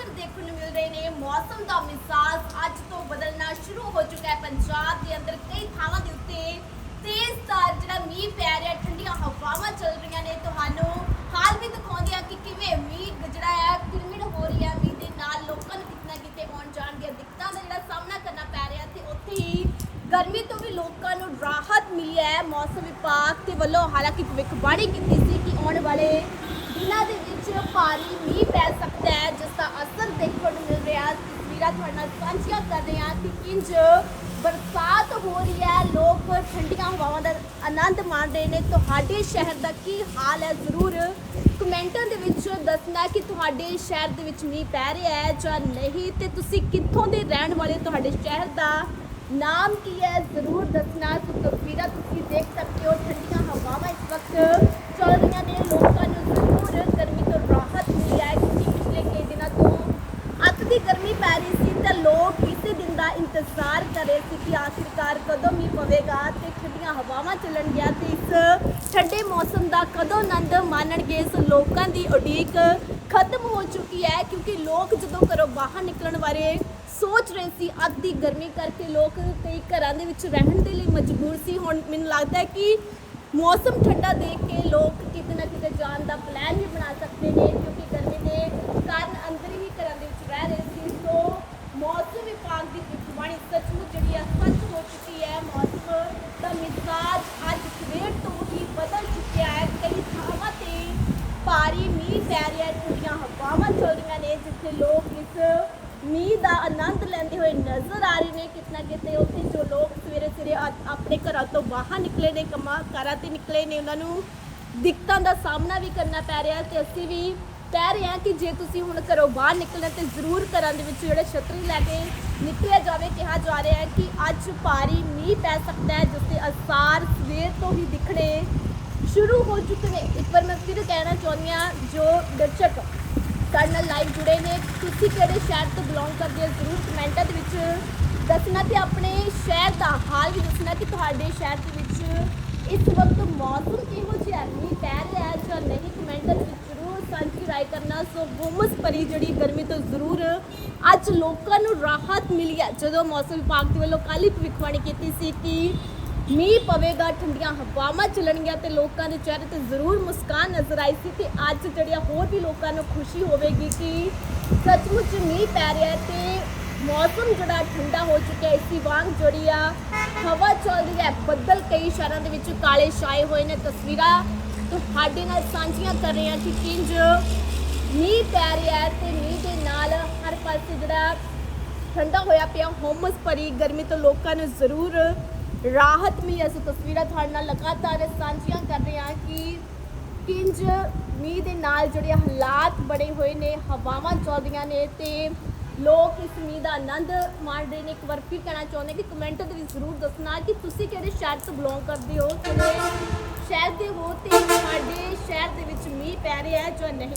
ਅਕਸਰ ਦੇਖਣ ਨੂੰ ਮਿਲ ਰਹੇ ਨੇ। ਮੌਸਮ ਦਾ ਮਿਜ਼ਾਜ ਅੱਜ ਤੋਂ ਬਦਲਣਾ ਸ਼ੁਰੂ ਹੋ ਚੁੱਕਾ ਹੈ। ਪੰਜਾਬ ਦੇ ਅੰਦਰ ਕਈ ਥਾਵਾਂ ਦੇ ਉੱਤੇ ਤੇਜ਼ ਤਾਰ ਜਿਹੜਾ ਮੀਂਹ ਪੈ ਰਿਹਾ, ਠੰਡੀਆਂ ਹਵਾਵਾਂ ਚੱਲ ਰਹੀਆਂ ਨੇ। ਤੁਹਾਨੂੰ ਹਾਲ ਵੀ ਦਿਖਾਉਂਦੇ ਆ ਕਿ ਕਿਵੇਂ ਮੀਂਹ ਜਿਹੜਾ ਹੈ ਕਿਰਮਿਰ ਹੋ ਰਹੀ ਹੈ। ਮੀਂਹ ਦੇ ਨਾਲ ਲੋਕਾਂ ਨੂੰ ਕਿਤਨਾ ਕਿਤੇ ਆਉਣ ਜਾਣ ਦੀਆਂ ਦਿੱਕਤਾਂ ਦਾ ਜਿਹੜਾ ਸਾਹਮਣਾ ਕਰਨਾ ਪੈ ਰਿਹਾ ਤੇ ਉੱਥੇ ਹੀ ਗਰਮੀ ਤੋਂ ਵੀ ਲੋਕਾਂ ਨੂੰ ਰਾਹਤ ਮਿਲੀ ਹੈ। ਮੌਸਮ ਵਿਭਾਗ ਦੇ ਵੱਲੋਂ ਹਾਲਾਂਕਿ ਭਵਿੱਖਬਾਣੀ ਕੀਤੀ ਸੀ ਕਿ ਆਉਣ ਵਾਲੇ ਦਿਨਾਂ ਦੇ ਵਿੱਚ ਭਾਰੀ ਮੀਂਹ ਪੈ ਸਕਦਾ ਹੈ। ਜਿਸ ਦਾ ਦੇਖਣ ਨੂੰ ਮਿਲ ਰਿਹਾ ਤਸਵੀਰਾਂ ਤੁਹਾਡੇ ਨਾਲ ਸਾਂਝੀਆਂ ਕਰ ਰਹੇ ਹਾਂ ਕਿ ਕਿੰਜ ਬਰਸਾਤ ਹੋ ਰਹੀ ਹੈ ਲੋਕ ਠੰਡੀਆਂ ਹਵਾਵਾਂ ਦਾ ਆਨੰਦ ਮਾਣ ਰਹੇ ਨੇ ਤੁਹਾਡੇ ਸ਼ਹਿਰ ਦਾ ਕੀ ਹਾਲ ਹੈ ਜ਼ਰੂਰ ਕਮੈਂਟਾਂ ਦੇ ਵਿੱਚ ਦੱਸਣਾ ਕਿ ਤੁਹਾਡੇ ਸ਼ਹਿਰ ਦੇ ਵਿੱਚ ਮੀਂਹ ਪੈ ਰਿਹਾ ਹੈ ਜਾਂ ਨਹੀਂ ਤੇ ਤੁਸੀਂ ਕਿੱਥੋਂ ਦੇ ਰਹਿਣ ਵਾਲੇ ਹੋ? ਤੁਹਾਡੇ ਸ਼ਹਿਰ ਦਾ ਨਾਮ ਕੀ ਹੈ ਜ਼ਰੂਰ ਦੱਸਣਾ ਸੋ ਤਸਵੀਰਾਂ ਤੁਸੀਂ ਦੇਖ ਸਕਦੇ ਹੋ ਠੰਡੀਆਂ ਹਵਾਵਾਂ ਇਸ ਵਕਤ ਚੱਲ ਰਹੀਆਂ ਨੇ ਲੋਕਾਂ ਨੂੰ ਜ਼ਰੂਰ ਗਰਮੀ ਤੋਂ ਰਾਹਤ ਮਿਲੀ ਹੈ ਕਿਉਂਕਿ ਪਿਛਲੇ ਕਈ ਦਿਨਾਂ ਤੋਂ ਅੱਤ ਦੀ ਗਰਮੀ ਪੈ ਰਹੀ ਸੀ ਤੇ ਲੋਕ ਇਸੇ ਦਿਨ ਦਾ ਇੰਤਜ਼ਾਰ ਕਰ ਰਹੇ ਸੀ ਕਿ ਆਖਿਰਕਾਰ ਕਦੋਂ ਮੀਂਹ ਪਵੇਗਾ ਤੇ ਠੰਡੀਆਂ ਹਵਾਵਾਂ ਚੱਲਣਗੀਆਂ ਤੇ ਇਸ ਠੰਡੇ ਮੌਸਮ ਦਾ ਕਦੋਂ ਆਨੰਦ ਮਾਣਨਗੇ, ਇਸ ਲੋਕਾਂ ਦੀ ਉਡੀਕ ਖਤਮ ਹੋ ਚੁੱਕੀ ਹੈ ਕਿਉਂਕਿ ਲੋਕ ਜਦੋਂ ਘਰੋਂ ਬਾਹਰ ਨਿਕਲਣ ਬਾਰੇ ਸੋਚ ਰਹੇ ਸੀ ਅੱਤ ਦੀ ਗਰਮੀ ਕਰਕੇ ਲੋਕ ਕਈ ਘਰਾਂ ਦੇ ਵਿੱਚ ਰਹਿਣ ਦੇ ਲਈ ਮਜਬੂਰ ਸੀ। ਹੁਣ ਮੈਨੂੰ ਲੱਗਦਾ ਹੈ ਕਿ ਮੌਸਮ ਠੰਡਾ ਦੇਖ ਕੇ ਲੋਕ ਕਿਤੇ ਨਾ ਕਿਤੇ ਜਾਣ ਦਾ ਪਲਾਨ ਵੀ ਬਣਾ ਸਕਦੇ ਨੇ ਕਿਉਂਕਿ ਗਰਮੀ ਦੇ ਕਾਰਨ ਅੰਦਰ ਹੀ ਘਰਾਂ ਦੇ ਵਿੱਚ ਰਹਿ ਰਹੇ ਸੀ ਸੋ ਮੌਸਮ ਵਿਭਾਗ ਦੀ ਭਵਿੱਖਬਾਣੀ ਸੱਚਮੁੱਚ ਜਿਹੜੀ ਆ ਸੱਚ ਹੋ ਚੁੱਕੀ ਹੈ ਮੌਸਮ ਦਾ ਮਿਜ਼ਾਜ ਅੱਜ ਸਵੇਰ ਤੋਂ ਹੀ ਬਦਲ ਚੁੱਕਿਆ ਹੈ ਕਈ ਥਾਵਾਂ ਤੇ ਭਾਰੀ ਮੀਂਹ ਪੈ ਰਿਹਾ ਹੈ ਠੰਡੀਆਂ ਹਵਾਵਾਂ ਚੱਲ ਰਹੀਆਂ ਨੇ, ਜਿੱਥੇ ਲੋਕ ਇਸ ਮੀਂਹ ਦਾ ਆਨੰਦ ਲੈਂਦੇ ਹੋਏ ਨਜ਼ਰ ਆ ਰਹੇ ਨੇ, ਕਿਤਨਾ ਕਿਤੇ ਉੱਥੇ ਜੋ ਲੋਕ ਸਵੇਰੇ ਸਵੇਰੇ ਆਪਣੇ ਘਰਾਂ ਤੋਂ ਬਾਹਰ ਨਿਕਲੇ ਨੇ, ਕੰਮਾਂ ਕਾਰਾਂ ਤੇ ਨਿਕਲੇ ਨੇ, ਉਹਨਾਂ ਨੂੰ ਦਿੱਕਤਾਂ ਦਾ ਸਾਹਮਣਾ ਵੀ ਕਰਨਾ ਪੈ ਰਿਹਾ ਤੇ ਅਸੀਂ ਵੀ ਕਹਿ ਰਹੇ ਹਾਂ ਕਿ ਜੇ ਤੁਸੀਂ ਹੁਣ ਘਰੋਂ ਬਾਹਰ ਨਿਕਲਣਾ ਤੇ ਜ਼ਰੂਰ ਘਰਾਂ ਦੇ ਵਿੱਚ ਜਿਹੜੇ ਛਤਰੀ ਲੈ ਕੇ ਨਿਕਲਿਆ ਜਾਵੇ, ਕਿਹਾ ਜਾ ਰਿਹਾ ਹੈ ਕਿ ਅੱਜ ਭਾਰੀ ਮੀਂਹ ਪੈ ਸਕਦਾ ਹੈ, ਜਿਸ ਦੇ ਅਸਾਰ ਸਵੇਰ ਤੋਂ ਹੀ ਦਿਖਣੇ ਸ਼ੁਰੂ ਹੋ ਚੁੱਕੇ ਨੇ ਇੱਕ ਵਾਰ ਮੈਂ ਫਿਰ ਕਹਿਣਾ ਚਾਹੁੰਦੀ ਹਾਂ ਜੋ ਦਰਸ਼ਕ ਸਾਡੇ ਨਾਲ ਲਾਈਵ ਜੁੜੇ ਨੇ ਤੁਸੀਂ ਕਿਹੜੇ ਸ਼ਹਿਰ ਤੋਂ ਬਿਲੋਂਗ ਕਰਦੇ ਹੋ ਜ਼ਰੂਰ ਕਮੈਂਟਾਂ ਦੇ ਵਿੱਚ ਦੱਸਣਾ ਤੇ ਆਪਣੇ ਸ਼ਹਿਰ ਦਾ ਹਾਲ ਵੀ ਦੱਸਣਾ ਕਿ ਤੁਹਾਡੇ ਸ਼ਹਿਰ ਦੇ ਵਿੱਚ ਇਸ ਵਕਤ ਮੌਸਮ ਕਿਹੋ ਜਿਹਾ ਹੈ? ਮੀਂਹ ਪੈ ਰਿਹਾ ਹੈ ਜਾਂ ਨਹੀਂ? ਕਮੈਂਟਾਂ ਦੇ ਵਿੱਚ ਜ਼ਰੂਰ ਸਾਂਝੀ ਰਾਏ ਕਰਨਾ। ਸੋ ਗੁੰਮਸ ਭਰੀ ਜਿਹੜੀ ਗਰਮੀ ਤੋਂ ਜ਼ਰੂਰ ਅੱਜ ਲੋਕਾਂ ਨੂੰ ਰਾਹਤ ਮਿਲੀ ਹੈ। ਜਦੋਂ ਮੌਸਮ ਵਿਭਾਗ ਦੇ ਵੱਲੋਂ ਕੱਲ੍ਹ ਹੀ ਭਵਿੱਖਬਾਣੀ ਕੀਤੀ ਸੀ ਕਿ ਮੀਂਹ ਪਵੇਗਾ, ਠੰਡੀਆਂ ਹਵਾਵਾਂ ਚੱਲਣਗੀਆਂ ਤੇ ਲੋਕਾਂ ਦੇ ਚਿਹਰੇ ਤੇ ਜ਼ਰੂਰ ਮੁਸਕਾਨ ਨਜ਼ਰ ਆਈ ਸੀ ਤੇ ਅੱਜ ਜਿਹੜੀਆਂ ਹੋਰ ਵੀ ਲੋਕਾਂ ਨੂੰ ਖੁਸ਼ੀ ਹੋਵੇਗੀ ਕਿ ਸੱਚਮੁੱਚ ਮੀਂਹ ਪੈ ਰਿਹਾ ਹੈ ਤੇ ਮੌਸਮ ਜਿਹੜਾ ਠੰਡਾ ਹੋ ਚੁੱਕਿਆ ਹੈ ਇਸੀ ਵਾਂਗ ਜਿਹੜੀ ਆ ਹਵਾ ਚੱਲ ਰਹੀ ਹੈ, ਬੱਦਲ ਕਈ ਸ਼ਹਿਰਾਂ ਦੇ ਵਿੱਚ ਕਾਲੇ ਛਾਏ ਹੋਏ ਨੇ। ਤਸਵੀਰਾਂ ਤੁਹਾਡੇ ਨਾਲ ਸਾਂਝੀਆਂ ਕਰ ਰਹੇ ਹਾਂ ਕਿ ਕਿੰਜ ਮੀਂਹ ਪੈ ਰਿਹਾ ਹੈ ਤੇ ਮੀਂਹ ਦੇ ਨਾਲ ਹਰ ਪਾਸੇ ਜਿਹੜਾ ਠੰਡਾ ਹੋਇਆ ਪਿਆ ਹੋਮਸ ਭਰੀ ਗਰਮੀ ਤੋਂ ਲੋਕਾਂ ਨੂੰ ਜ਼ਰੂਰ ਰਾਹਤ ਮਿਲੀ ਅਸੀਂ ਤਸਵੀਰਾਂ ਤੁਹਾਡੇ ਨਾਲ ਲਗਾਤਾਰ ਸਾਂਝੀਆਂ ਕਰ ਰਹੇ ਹਾਂ ਕਿ ਕਿੰਜ ਮੀਂਹ ਦੇ ਨਾਲ ਜਿਹੜੇ ਹਾਲਾਤ ਬਣੇ ਹੋਏ ਨੇ, ਹਵਾਵਾਂ ਚੱਲਦੀਆਂ ਨੇ ਤੇ ਲੋਕ ਇਸ ਮੀਂਹ ਦਾ ਆਨੰਦ ਮਾਣ ਰਹੇ ਨੇ। ਇੱਕ ਵਾਰ ਫਿਰ ਕਹਿਣਾ ਚਾਹੁੰਦੇ ਕਿ ਕਮੈਂਟ ਦੇ ਵਿੱਚ ਜ਼ਰੂਰ ਦੱਸਣਾ ਕਿ ਤੁਸੀਂ ਕਿਹੜੇ ਸ਼ਹਿਰ ਤੋਂ ਬਿਲੋਂਗ ਕਰਦੇ ਹੋ, ਕਿਹੜੇ ਸ਼ਹਿਰ ਦੇ ਹੋ ਤੇ ਤੁਹਾਡੇ ਸ਼ਹਿਰ ਦੇ ਵਿੱਚ ਮੀਂਹ ਪੈ ਰਿਹਾ ਹੈ ਜਾਂ ਨਹੀਂ?